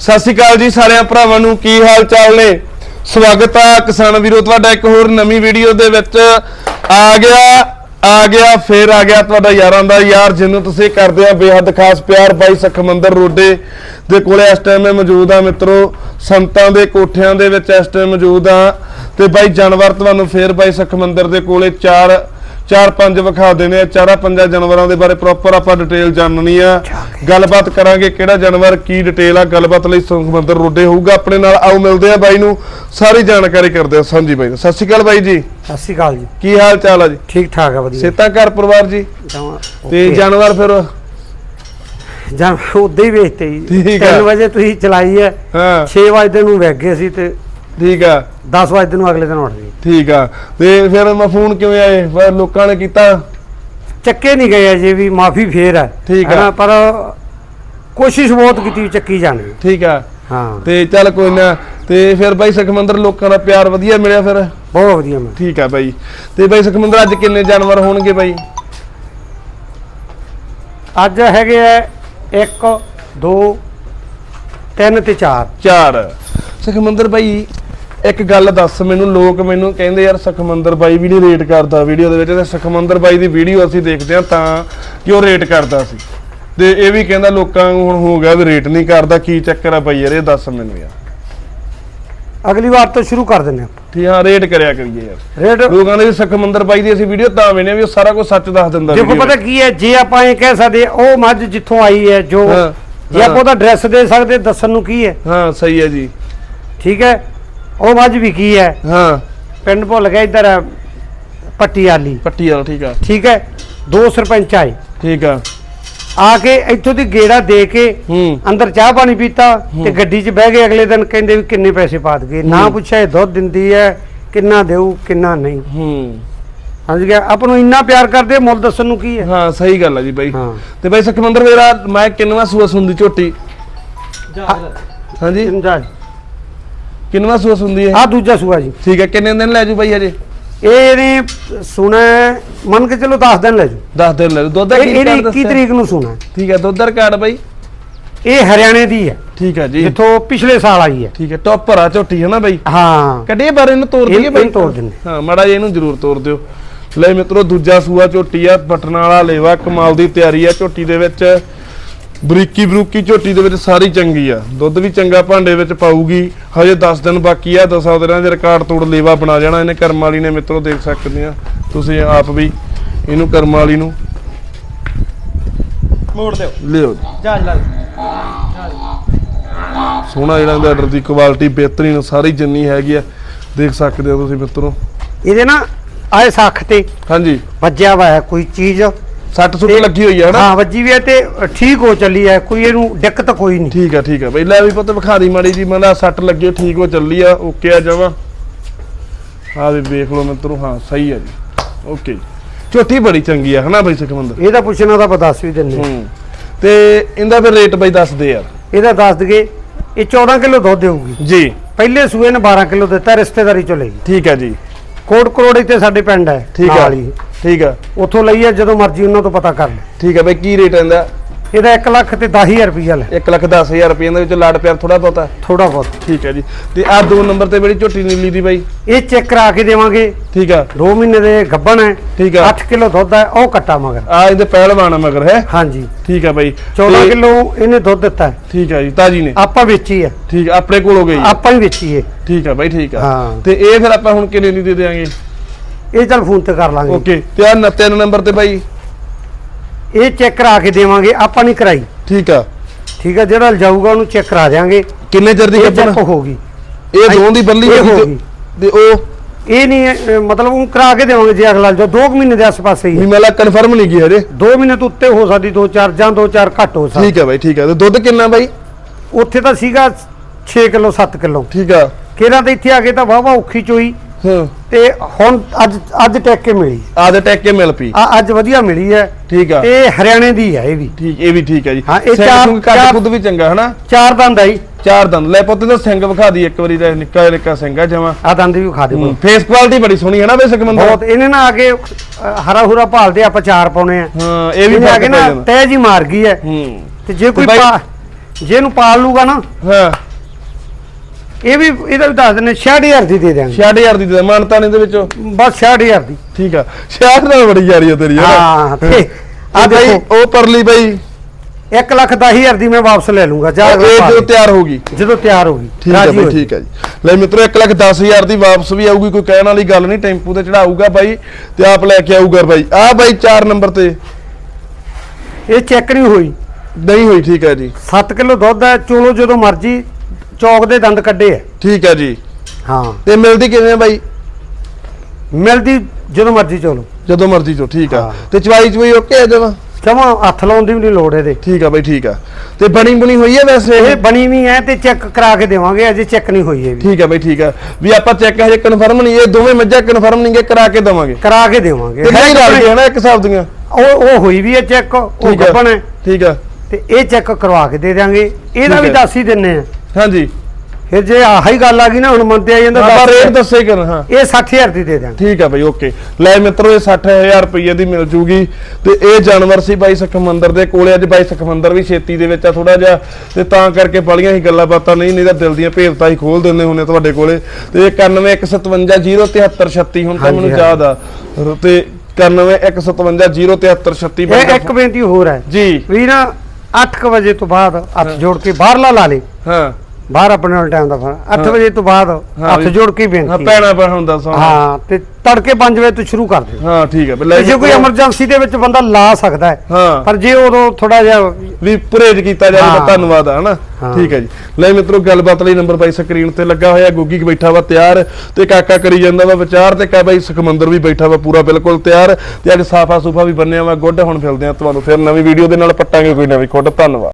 ਸਤਿ ਸ਼੍ਰੀ ਅਕਾਲ ਜੀ ਸਾਰਿਆਂ ਭਰਾਵਾਂ ਨੂੰ, ਕੀ ਹਾਲ ਚਾਲ ਨੇ? ਸਵਾਗਤ ਆ ਕਿਸਾਨ ਵੀਰੋ, ਤੁਹਾਡਾ ਇੱਕ ਹੋਰ ਨਵੀਂ ਵੀਡੀਓ ਦੇ ਵਿੱਚ। ਆ ਗਿਆ ਆ ਗਿਆ, ਫੇਰ ਆ ਗਿਆ ਤੁਹਾਡਾ ਯਾਰਾਂ ਦਾ ਯਾਰ, ਜਿਹਨੂੰ ਤੁਸੀਂ ਕਰਦੇ ਆ ਬੇਹੱਦ ਖਾਸ ਪਿਆਰ, ਬਾਈ ਸਖਮੰਦਰ ਰੋਡੇ ਦੇ ਕੋਲੇ ਇਸ ਟਾਈਮ ਮੈਂ ਮੌਜੂਦ ਆ ਮਿੱਤਰੋ, ਸੰਤਾਂ ਦੇ ਕੋਠਿਆਂ ਦੇ ਵਿੱਚ ਇਸ ਟਾਈਮ ਮੌਜੂਦ ਆ। ਤੇ ਬਾਈ ਜਾਨਵਰ ਤੁਹਾਨੂੰ ਫੇਰ ਬਾਈ ਸਖਮੰਦਰ ਦੇ ਕੋਲੇ ਚਾਰ ਚਾਰ ਪੰਜ ਵਿਖਾ ਦੇਣੇ ਆ। ਚਾਰਾਂ ਪੰਜਾਂ ਜਾਨਵਰਾਂ ਦੇ ਬਾਰੇ ਪ੍ਰੋਪਰ ਆਪਾਂ ਡਿਟੇਲ ਜਾਣਨੀ ਆ। ਗੱਲਬਾਤ ਕਰਾਂਗੇ ਕਿਹੜਾ ਜਾਨਵਰ ਕੀ ਡਿਟੇਲ ਆ ਗੱਲਬਾਤ ਲਈ ਸੁਖਮੰਦਰ ਰੋਡੇ ਹੋਊਗਾ। ਆਪਣੇ ਨਾਲ ਆਓ ਮਿਲਦੇ ਆ ਬਾਈ ਨੂੰ। ਸਾਰੀ ਜਾਣਕਾਰੀ ਕਰਦੇ ਆ ਸਾਂਝੀ ਬਾਈ। ਸਤਿ ਸ਼੍ਰੀ ਅਕਾਲ ਬਾਈ ਜੀ। ਸਤਿ ਸ਼੍ਰੀ ਅਕਾਲ ਜੀ। ਕੀ ਹਾਲ ਚਾਲ ਆ ਜੀ? ਠੀਕ ਠਾਕ ਆ ਵਧੀਆ। ਸੇਤਾ ਘਰ ਪਰਿਵਾਰ ਜੀ? ਤੇ। ਜਾਨਵਰ ਫਿਰ? ਜਾਂ ਉਦਾਂ ਹੀ ਵੇਚਤੇ ਜੀ। ਠੀਕ ਆ। 3 ਵਜੇ ਤੁਸੀਂ ਚਲਾਈ ਹੈ ਹਾਂ। 6 ਵਜੇ ਨੂੰ ਵਗ ਗਏ ਸੀ ਤੇ ਠੀਕ ਆ। 10 ਵਜੇ ਨੂੰ ਅਗਲੇ ਦਿਨ ਉੱਠ ਗਏ। ਠੀਕ ਆ। ਤੇ ਫਿਰ ਮੈਂ ਫੋਨ ਕਿਵੇਂ ਆਏ? ਫਿਰ ਲੋਕਾਂ ਨੇ ਕੀਤਾ? ਚੱਕੇ ਨਹੀਂ ਗਏ ਅਜੇ ਵੀ ਮਾਫੀ ਫੇਰ ਹੈ ਠੀਕ ਆ। ਹੈਨਾ, ਪਰ ਕੋਸ਼ਿਸ਼ ਬਹੁਤ ਕੀਤੀ ਵੀ ਚੱਕੀ ਜਾਣੀ। ਠੀਕ ਆ। ਹਾਂ। ਤੇ ਚੱਲ ਕੋਈ ਨਾ ਤੇ ਫਿਰ ਬਾਈ ਸੁਖਮੰਦਰ ਲੋਕਾਂ ਦਾ ਪਿਆਰ ਵਧੀਆ ਮਿਲਿਆ ਫਿਰ? ਬਹੁਤ ਵਧੀਆ ਮੈਂ ਠੀਕ ਆ ਬਾਈ। ਤੇ ਬਾਈ ਸੁਖਮੰਦਰ ਅੱਜ ਕਿੰਨੇ ਜਾਨਵਰ ਹੋਣਗੇ ਬਾਈ? ਅੱਜ ਹੈਗੇ ਆ 1 2 3 ਤੇ 4 ਚਾਰ। ਸੁਖਮੰਦਰ ਬਾਈ ਇੱਕ ਗੱਲ ਦੱਸ ਮੈਨੂੰ ਲੋਕ ਮੈਨੂੰ ਕਹਿੰਦੇ ਯਾਰ ਸੁਖਮੰਦਰ ਬਾਈ ਵੀ ਨਹੀਂ ਰੇਟ ਕਰਦਾ ਵੀਡੀਓ ਦੇ ਵਿੱਚ। ਤੇ ਸੁਖਮੰਦਰ ਬਾਈ ਦੀ ਵੀਡੀਓ ਅਸੀਂ ਦੇਖਦੇ ਹਾਂ ਤਾਂ ਕਿ ਉਹ ਰੇਟ ਕਰਦਾ ਸੀ। ਤੇ ਇਹ ਵੀ ਕਹਿੰਦਾ ਲੋਕਾਂ ਨੂੰ ਹੁਣ ਹੋ ਗਿਆ ਵੀ ਰੇਟ ਨਹੀਂ ਕਰਦਾ ਕੀ ਚੱਕਰ ਆ ਬਾਈ ਯਾਰ ਇਹ ਦੱਸ ਮੈਨੂੰ ਯਾਰ। ਅਗਲੀ ਵਾਰ ਤੋਂ ਸ਼ੁਰੂ ਕਰ ਦਿੰਦੇ ਆਪਾਂ ਠੀਕ ਹਾਂ ਰੇਟ ਕਰਿਆ ਕਰੀਏ ਯਾਰ। ਰੇਟ ਲੋਕਾਂ ਦੇ ਵੀ ਸੁਖਮੰਦਰ ਬਾਈ ਦੀ ਅਸੀਂ ਵੀਡੀਓ ਤਾਂ ਵੇਨੇ ਵੀ ਉਹ ਸਾਰਾ ਕੁਝ ਸੱਚ ਦੱਸ ਦਿੰਦਾ ਦੇਖੋ video ਪਤਾ ਕੀ ਹੈ ਜੇ ਆਪਾਂ ਇਹ ਕਹਿ ਸਕਦੇ ਉਹ ਮੱਝ ਜਿੱਥੋਂ ਆਈ ਹੈ ਜੋ ਹਾਂ, ਜੇ ਆਪਾਂ ਹਾਂ। ਉਹਦਾ ਐਡਰੈਸ ਦੇ ਸਕਦੇ ਦੱਸਣ ਨੂੰ ਕੀ ਹੈ? ਹਾਂ ਸਹੀ ਹੈ ਜੀ। ਠੀਕ ਹੈ? ਉਹ ਮੱਝ ਵੀ ਕੀ ਹੈ। ਹਾਂ। ਪਿੰਡ ਭੁੱਲ ਗਿਆ ਇੱਧਰ ਪੱਟੀ ਆਲੀ ਪੱਟੀ ਵਾਲਾ ਠੀਕ ਆ। ਠੀਕ ਹੈ ਦੋ ਸਰਪੰਚ ਆਏ। ਠੀਕ ਆ। ਆ ਕੇ ਇੱਥੋਂ ਦੀ ਗੇੜਾ ਦੇ ਕੇ ਹੂੰ। ਅੰਦਰ ਚਾਹ ਪਾਣੀ ਪੀਤਾ ਤੇ ਗੱਡੀ 'ਚ ਬਹਿ ਗਏ ਅਗਲੇ ਦਿਨ ਕਹਿੰਦੇ ਵੀ ਕਿੰਨੇ ਪੈਸੇ ਪਾ ਦਗੇ ਨਾ। ਪੁੱਛਿਆ ਇਹ ਦੁੱਧ ਦਿੰਦੀ ਹੈ ਕਿੰਨਾ ਦੇਊ ਕਿੰਨਾ ਨਹੀਂ। ਹੂੰ। ਸਮਝ ਗਿਆ? ਆਪਾਂ ਨੂੰ ਇੰਨਾ ਪਿਆਰ ਕਰਦੇ ਮੁੱਲ ਦੱਸਣ ਨੂੰ ਕੀ ਹੈ? ਹਾਂ ਸਹੀ ਗੱਲ ਆ ਜੀ ਬਾਈ। ਹਾਂ। ਤੇ ਬਾਈ ਸੁਖਮੰਦਰ ਮੇਰਾ ਮੈਂ ਕਿੰਨਵਾ ਸੂਆ ਸੁੰਦੀ ਝੋਟੀ? ਹਾਂਜੀ ਸਮਝਾ ਕਿੰਨਵਾ ਸੂਆ ਸੁੰਦੀ ਹੈ? ਆ ਦੂਜਾ ਸੂਆ ਜੀ। ਠੀਕ ਹੈ ਕਿੰਨੇ ਦਿਨ ਲੈ ਜੂ ਬਾਈ ਹਜੇ? ਇਹ ਨੇ ਸੁਣਾ ਮੰਨ ਕੇ ਚਲੋ 10 ਦਿਨ ਲੈ ਜੂ। 10 ਦਿਨ ਲੈ ਜੂ। ਦੁੱਧ ਦਾ ਕੀ ਇਹਨੇ ਰਿਕਾਰਡ 21 ਦੱਸਿਆ? ਤਰੀਕ ਨੂੰ ਸੁਣਾ ਠੀਕ ਹੈ ਦੁੱਧ ਦਾ ਰਿਕਾਰਡ ਬਾਈ? ਇਹ ਹਰਿਆਣੇ ਦੀ ਹੈ। ਠੀਕ ਹੈ ਜੀ। ਜਿੱਥੋਂ ਪਿਛਲੇ ਸਾਲ ਆਈ ਹੈ। ਠੀਕ ਹੈ ਟੌਪਰ ਆ ਝੋਟੀ ਹੈ ਨਾ ਬਾਈ? ਹਾਂ। ਕੱਢੀਏ ਬਾਰੇ ਇਹਨੂੰ ਤੋੜ ਦਈਏ ਬਾਈ। ਇਹਨੂੰ ਤੋੜ ਦਿੰਦੇ। ਹਾਂ। ਮਾੜਾ ਜਿਹਾ ਇਹਨੂੰ ਜ਼ਰੂਰ ਤੋੜ ਦਿਓ। ਲੈ ਮਿੱਤਰੋ ਦੂਜਾ ਸੂਆ ਝੋਟੀ ਆ ਬਟਨ ਵਾਲਾ ਲੇਵਾ ਕਮਾਲ ਦੀ ਤਿਆਰੀ ਆ। ਝੋਟੀ ਦੇ ਵਿੱਚ ਬਰੀਕੀ ਬਰੂਕੀ ਝੋਟੀ ਦੇ ਵਿੱਚ ਸਾਰੀ ਚੰਗੀ ਆ। ਦੁੱਧ ਵੀ ਚੰਗਾ ਭਾਂਡੇ ਵਿੱਚ ਪਾਊਗੀ। ਹਜੇ 10 ਦਿਨ ਬਾਕੀ ਆ 10 ਦਿਨਾਂ ਦੇ ਰਿਕਾਰਡ ਤੋੜ ਲੇਵਾ ਬਣਾ ਜਾਣਾ। ਇਹਨੇ ਕਰਮ ਵਾਲੀ ਨੇ ਮਿੱਤਰੋ ਦੇਖ ਸਕਦੇ ਆ। ਤੁਸੀਂ ਆਪ ਵੀ ਇਹਨੂੰ ਕਰਮ ਵਾਲੀ ਨੂੰ ਮੋੜ ਦਿਓ। ਲਿਓ। ਜਹਾਜ਼ ਲਾ ਸੋਹਣਾ ਜਿਹੜਾ ਇਹਦਾ ਆਰਡਰ ਦੀ ਕੁਆਲਿਟੀ ਬਿਹਤਰੀਨ ਸਾਰੀ ਜਿੰਨੀ ਹੈਗੀ ਆ ਦੇਖ ਸਕਦੇ ਹੋ ਤੁਸੀਂ ਮਿੱਤਰੋ। ਇਹਦੇ ਨਾ ਆਏ ਸੱਖ ਤੇ ਹਾਂਜੀ। ਵੱਜਿਆ ਵਾ ਹੈ ਕੋਈ ਚੀਜ਼। ਸੱਟ ਸੁੱਟ ਲੱਗੀ ਹੋਈ ਆ ਹਨਾ? ਹਾਂ ਵੱਜੀ ਵੀ ਹੈ ਤੇ ਠੀਕ ਹੋ ਚੱਲੀ ਹੈ ਕੋਈ ਇਹਨੂੰ ਦਿੱਕਤ ਕੋਈ ਨਹੀਂ। ਠੀਕ ਆ ਠੀਕ ਆ ਬਈ ਲੈ ਵੀ ਪੁੱਤ ਵਿਖਾ ਦੀ ਮਾੜੀ ਜੀ ਮਨਾ ਸੱਟ ਲੱਗੀ ਹੋਈ, ਠੀਕ ਹੋ ਚੱਲੀ ਆ ਓਕੇ ਆ ਜਮਾ ਆ ਵੀ ਵੇਖ ਲਓ ਮਿੱਤਰੋ ਹਾਂ ਸਹੀ ਆ ਜੀ। ਓਕੇ। ਝੋਟੀ ਬੜੀ ਚੰਗੀ ਆ ਹਨਾ ਬਈ ਸੁਖਮੰਦਰ? ਇਹਦਾ ਪੁੱਛਣਾ ਤਾਂ ਆਪਾਂ ਦੱਸ ਵੀ ਦਿੰਦੇ ਹਾਂ। ਹੂੰ। ਤੇ ਇਹਦਾ ਫਿਰ ਰੇਟ ਬਈ ਦੱਸ ਦੇ ਯਾਰ ਇਹਦਾ ਦੱਸ ਦਗੇ ਇਹ 14 ਕਿਲੋ ਦੁੱਧ ਦੇਊਗੀ। ਜੀ। ਪਹਿਲੇ ਸੂਏ ਨੇ 12 ਕਿਲੋ ਦਿੱਤਾ ਰਿਸ਼ਤੇਦਾਰੀ ਚੋਂ ਲਈ ਠੀਕ ਆ ਜੀ। ਕੋਟ ਕਰੋੜੀ ਤੇ ਸਾਡੇ ਪਿੰਡ ਹੈ ਠੀਕ ਆ ਨਾਲ ਹੀ। ਠੀਕ ਆ। ਉੱਥੋਂ ਲਈ ਹੈ ਜਦੋਂ ਮਰਜ਼ੀ ਉਹਨਾਂ ਤੋਂ ਪਤਾ ਕਰ ਲੈ। ਠੀਕ ਆ ਬਈ ਕੀ ਰੇਟ ਇਹਦਾ ਇਹਦਾ 1 ਲੱਖ ਤੇ 10000 ਰੁਪਈਆ ਲੈ। 1 ਲੱਖ 10000 ਰੁਪਏ ਦੇ ਵਿੱਚ ਲਾੜ ਪਿਆਰ ਥੋੜਾ ਬਹੁਤਾ? ਥੋੜਾ ਬਹੁਤ। ਠੀਕ ਹੈ ਜੀ। ਤੇ ਆ ਦੋ ਨੰਬਰ ਤੇ ਬੜੀ ਝੋਟੀ ਨੀਲੀ ਦੀ ਬਾਈ। ਇਹ ਚੈੱਕ ਕਰਾ ਕੇ ਦੇਵਾਂਗੇ। ਠੀਕ ਆ। 2 ਮਹੀਨੇ ਦੇ ਗੱਭਣ ਹੈ। ਠੀਕ ਆ। 8 ਕਿਲੋ ਦੁੱਧ ਹੈ ਉਹ ਕੱਟਾ ਮਗਰ। ਆ ਇਹਦੇ ਪਹਿਲਵਾਨ ਆ ਮਗਰ ਹੈ? ਹਾਂਜੀ। ਠੀਕ ਆ ਬਾਈ। 14 ਤੇ- ਕਿਲੋ ਇਹਨੇ ਦੁੱਧ ਦਿੱਤਾ ਠੀਕ ਆ ਜੀ ਤਾਜੀ ਨੇ। ਆਪਾਂ ਵੇਚੀ ਹੈ। ਠੀਕ ਆ, ਆਪਣੇ ਕੋਲ ਹੋ ਗਈ। ਆਪਾਂ ਹੀ ਵੇਚੀ ਹੈ। ਠੀਕ ਆ ਬਾਈ ਠੀਕ ਆ। ਹਾਂ। ਤੇ ਇਹ ਫਿਰ ਆਪਾਂ ਹੁਣ ਕਿੰਨੇ ਦੀ ਦੇ ਦੇਾਂਗੇ ਇਹ ਚੱਲ ਫੋਨ ਤੇ ਕਰ ਲਾਂਗੇ। ਓਕੇ ਤੇ ਆ ਤਿੰਨ ਨੰਬਰ ਤੇ ਬਾਈ। ਇਹ ਚੈੱਕ ਕਰਾ ਕੇ ਦੇਵਾਂਗੇ ਆਪਾਂ ਨਹੀਂ ਕਰਾਈ। ਠੀਕ ਆ। ਠੀਕ ਹੈ ਜਿਹੜਾ ਜਾਊਗਾ ਉਹਨੂੰ ਚੈੱਕ ਕਰਾ ਦਿਆਂਗੇ। ਕਿੰਨੇ ਚਿਰ ਦੀ ਕੱਪਣ ਹੋਗੀ ਇਹ ਦੋਵਾਂ ਦੀ ਬੱਲੀ ਇਹ ਹੋਈ ਹੋ ਤੇ- ਉਹ ਇਹ ਨਹੀਂ ਮਤਲਬ ਉਹ ਕਰਾ ਕੇ ਦੇਵਾਂਗੇ ਜੇ ਅਗਲਾ ਜੋ 2 ਮਹੀਨੇ ਦੇ ਆਸ-ਪਾਸ ਹੀ ਹੈ। ਮੇਲਾ ਕਨਫਰਮ ਨਹੀਂ ਕੀ ਹਜੇ। 2 ਮਹੀਨੇ ਤੋਂ ਉੱਤੇ ਹੋ ਸਕਦੀ 2-4 ਜਾਂ 2-4 ਘੱਟ ਹੋ ਸਕਦੀ। ਠੀਕ ਆ ਬਾਈ ਠੀਕ ਆ। ਤੇ ਦੁੱਧ ਕਿੰਨਾ ਬਾਈ? ਉੱਥੇ ਤਾਂ ਸੀਗਾ 6 ਕਿਲੋ 7 ਕਿਲੋ। ਠੀਕ ਆ। ਕਿਹੜਾ ਤੇ ਇੱਥੇ ਆ ਕੇ ਤਾਂ ਵਾਵਾ ਔਖੀ ਚੋਈ। ਹਾਂ। ਤੇ ਹੁਣ ਅੱਜ ਅੱਜ ਟੈਕ ਕੇ ਮਿਲੀ। ਆਦੇ ਟੈਕ ਕੇ ਮਿਲ ਪਈ। ਆ ਅੱਜ ਵਧੀਆ ਮਿਲੀ ਹੈ। ਠੀਕ ਆ। ਤੇ ਹਰਿਆਣੇ ਦੀ ਹੈ ਇਹ ਵੀ। ਠੀਕ ਇਹ ਵੀ ਠੀਕ ਹੈ ਜੀ। ਹਾਂ, ਇਹ ਚਾਰ- ਕੱਦ ਚਾਰ- ਵੀ ਚੰਗਾ ਹਨਾ? ਚਾਰ ਦੰਦ ਆਈ ਚਾਰ ਦੰਦ। ਲੈ ਪੁੱਤ ਦਾ ਸਿੰਘ ਵਿਖਾ ਦੀ ਇੱਕ ਵਾਰੀ ਦਾ ਨਿੱਕਾ ਨਿੱਕਾ ਸਿੰਘ ਆ ਜਮਾ। ਆ ਦੰਦ ਵੀ ਖਾ ਦੇ ਫੇਸ ਕੁਆਲਿਟੀ ਬੜੀ ਸੋਹਣੀ ਹੈ ਨਾ ਬੇ ਸੁਖਮੰਦਰ ਬਹੁਤ ਇਹਨੇ ਨਾ ਆ ਕੇ ਹਰਾ ਹੁਰਾ ਭਾਲਦੇ ਆਪਾਂ ਚਾਰ ਪਾਉਣੇ ਆ। ਹਾਂ ਇਹ ਵੀ ਇਹਨੇ ਆ ਫ਼ਰਕ ਕੇ ਪੈ ਨਾ ਜਾਂਦਾ। ਤਹਿ ਜੀ ਮਾਰ ਗਈ ਹੈ। ਹੂੰ। ਤੇ ਜੇ ਕੋਈ ਬਾਈ- ਪਾ ਜੇ ਇਹਨੂੰ ਪਾਲ ਲੂਗਾ ਨਾ ਹਾਂ। ਇਹ ਵੀ ਇਹਦਾ ਵੀ ਦੱਸ ਦਿੰਦੇ 66000 ਦੀ ਦੇ ਦਿਆਂਗੇ। 66000 ਦੀ ਦੇ ਮਾਨਤਾ ਨੇ ਦੇ ਵਿੱਚੋਂ। ਬਸ 66000 ਦੀ। ਠੀਕ ਆ। 66 ਨਾਲ ਬੜੀ ਯਾਰੀ ਆ ਤੇਰੀ ਹਾਂ ਆ ਬਈ ਉਹ ਪਰਲੀ ਬਈ। 1 ਲੱਖ 10000 ਦੀ ਮੈਂ ਵਾਪਸ ਲੈ ਲੂੰਗਾ ਜਾ ਇਹ ਜਦੋਂ ਤਿਆਰ ਹੋਗੀ ਜਦੋਂ ਤਿਆਰ ਹੋਗੀ ਠੀਕ ਹੈ ਬਈ ਠੀਕ ਹੈ ਜੀ। ਲੈ ਮਿੱਤਰੋ 1 ਲੱਖ 10000 ਦੀ ਵਾਪਸ ਵੀ ਆਊਗੀ ਕੋਈ ਕਹਿਣ ਵਾਲੀ ਗੱਲ ਨਹੀਂ ਟੈਂਪੂ ਤੇ ਚੜਾਊਗਾ ਬਾਈ ਤੇ ਆਪ ਲੈ ਕੇ ਆਊਗਾ ਬਾਈ। ਆ ਬਾਈ 4 ਨੰਬਰ ਤੇ। ਇਹ ਚੈੱਕ ਨਹੀਂ ਹੋਈ। ਨਹੀਂ ਹੋਈ ਠੀਕ ਹੈ ਜੀ। 7 ਕਿਲੋ ਦੁੱਧ ਹੈ ਚੋਲੋ ਜਦੋਂ ਮਰਜ਼ੀ। ਚੌਕ ਦੇ ਦੰਦ ਕੱਢੇ ਹੈ ਠੀਕ ਹੈ ਜੀ। ਹਾਂ। ਤੇ ਮਿਲਦੀ ਕਿਵੇਂ ਆ ਬਾਈ? ਮਿਲਦੀ ਜਦੋਂ ਮਰਜ਼ੀ ਚੋਲੋ ਜਦੋਂ ਮਰਜ਼ੀ ਚੋ ਠੀਕ ਆ। ਹਾਂ। ਤੇ ਚਵਾਈ ਚਵਾਈ ਓਕੇ ਆ ਜਮਾ ਜਮਾ ਹੱਥ ਲਾਉਣ ਦੀ ਵੀ ਨਹੀਂ ਲੋੜ ਇਹਦੇ। ਠੀਕ ਆ ਬਾਈ ਠੀਕ ਆ। ਤੇ ਬਣੀ ਬਣੀ ਹੋਈ ਹੈ ਵੈਸੇ? ਇਹ ਇਹ ਬਣੀ ਵੀ ਹੈ ਤੇ ਚੈੱਕ ਕਰਾ ਕੇ ਦੇਵਾਂਗੇ ਅਜੇ ਚੈੱਕ ਨਹੀਂ ਹੋਈ ਇਹ ਵੀ। ਠੀਕ ਆ ਬਾਈ ਠੀਕ ਆ। ਵੀ ਆਪਾਂ ਚੈੱਕ ਹਜੇ ਕਨਫਰਮ ਨਹੀਂ ਇਹ ਦੋਵੇਂ ਮੱਝਾਂ ਕਨਫਰਮ ਨਹੀਂ ਗੇ ਕਰਾ ਕੇ ਦਵਾਂਗੇ। ਕਰਾ ਕੇ ਦੇਵਾਂਗੇ। ਤੇ ਨਹੀਂ ਰਲ ਗਏ ਨਾ ਇੱਕ ਹਿਸਾਬ ਦੀਆਂ। ਉਹ ਉਹ ਹੋਈ ਵੀ ਹੈ ਚੈੱਕ ਉਹ ਠੀਕ ਆ। ਗੱਪਣ ਹੈ ਠੀਕ ਆ। ਤੇ ਇਹ ਚੈੱਕ ਕਰਵਾ ਕੇ ਦੇ ਦਿਆਂਗੇ। ਇਹਦਾ ਠੀਕ ਵੀ ਹੈ। ਦੱਸ ਹੀ ਦਿੰਨੇ ਆ। ਹਾਂਜੀ। ਫਿਰ ਜੇ ਆਹੀ ਗੱਲ ਆ ਗਈ ਨਾ ਹੁਣ ਮੰਨਦੇ ਆ ਜਾਂਦਾ ਆਪਾਂ ਰੇਟ ਦੱਸੇ ਕਰ ਹਾਂ। ਇਹ 60000 ਦੀ ਦੇ ਦਿਆਂਗੇ। ਠੀਕ ਆ ਬਾਈ ਓਕੇ। ਲੈ ਮਿੱਤਰੋ ਇਹ 60000 ਰੁਪਏ ਦੀ ਮਿਲ ਜੂਗੀ। ਤੇ ਇਹ ਜਾਨਵਰ ਸੀ ਬਾਈ ਸੁਖਮੰਦਰ ਦੇ ਕੋਲੇ। ਅੱਜ ਬਾਈ ਸੁਖਮੰਦਰ ਵੀ ਛੇਤੀ ਦੇ ਵਿੱਚ ਆ ਥੋੜਾ ਜਿਹਾ। ਤੇ ਤਾਂ ਕਰਕੇ ਬੜੀਆਂ ਹੀ ਗੱਲਾਂ ਬਾਤਾਂ ਨਹੀਂ ਨਹੀਂ ਤਾਂ ਦਿਲ ਦੀਆਂ ਭੇਵਤਾਂ ਹੀ ਖੋਲ ਦਿੰਦੇ ਹੁੰਨੇ ਤੁਹਾਡੇ ਕੋਲੇ। ਤੇ 9115073036 ਹੁਣ ਤਾਂ ਮੈਨੂੰ ਯਾਦ ਆ। ਤੇ 9115073036 ਇਹ ਇੱਕ ਬੇਨਤੀ ਹੋਰ ਹੈ। ਜੀ। ਵੀ ਨਾ 8 ਵਜੇ ਤੋਂ ਬਾਅਦ ਹੱਥ ਜੋੜ ਕੇ ਬਾਹਰਲਾ ਲਾ ਲੇ। ਹਾਂ। ਬਾਹਰ ਆਪਣੇ ਨਾਲ ਟਾਈਮ ਦਾ ਫ਼ਰਕ 8 ਵਜੇ ਤੋਂ ਬਾਅਦ ਹਾਂ ਹੱਥ ਵੀ- ਜੋੜ ਕੇ ਹਾਂ ਬੇਨਤੀ। ਪੈਣਾ ਪੈ ਹੁੰਦਾ ਸੌ ਹਾਂ ਤੇ ਤੜਕੇ 5 ਵਜੇ ਤੋਂ ਸ਼ੁਰੂ ਕਰ ਦੇ ਹਾਂ ਠੀਕ ਹੈ ਲੈ ਜੇ ਕੋਈ ਐਮਰਜੈਂਸੀ ਦੇ ਵਿੱਚ ਬੰਦਾ ਲਾ ਸਕਦਾ ਹੈ ਹਾਂ। ਪਰ ਜੇ ਉਦੋਂ ਥੋੜਾ ਜਿਹਾ ਵੀ ਪਰਹੇਜ ਕੀਤਾ ਜਾਵੇ ਤਾਂ ਹਾਂ। ਧੰਨਵਾਦ ਆ ਹਨਾ? ਹਾਂ। ਠੀਕ ਹੈ ਜੀ। ਲੈ ਮਿੱਤਰੋ ਗੱਲਬਾਤ ਲਈ ਨੰਬਰ ਬਾਈ ਸਕਰੀਨ ਤੇ ਲੱਗਾ ਹੋਇਆ ਗੁੱਗੀ ਬੈਠਾ ਵਾ ਤਿਆਰ ਤੇ ਕਾਕਾ ਕਰੀ ਜਾਂਦਾ ਵਾ ਵਿਚਾਰ ਤੇ ਕਾ ਬਾਈ ਸੁਖਮੰਦਰ ਵੀ ਬੈਠਾ ਵਾ ਪੂਰਾ ਬਿਲਕੁਲ ਤਿਆਰ ਤੇ ਅੱਜ ਸਾਫਾ ਸੂਫਾ ਵੀ ਬੰਨਿਆ ਵਾ ਗੁੱਡ ਹੁਣ ਫਿਲਦੇ ਆ ਤੁਹਾਨੂੰ ਫਿਰ ਨਵੀਂ ਵੀਡੀਓ ਦੇ ਨਾਲ ਪੱਟਾਂਗੇ ਕੋਈ ਨਵੀਂ ਖੁੱਡ। ਧੰਨਵਾਦ।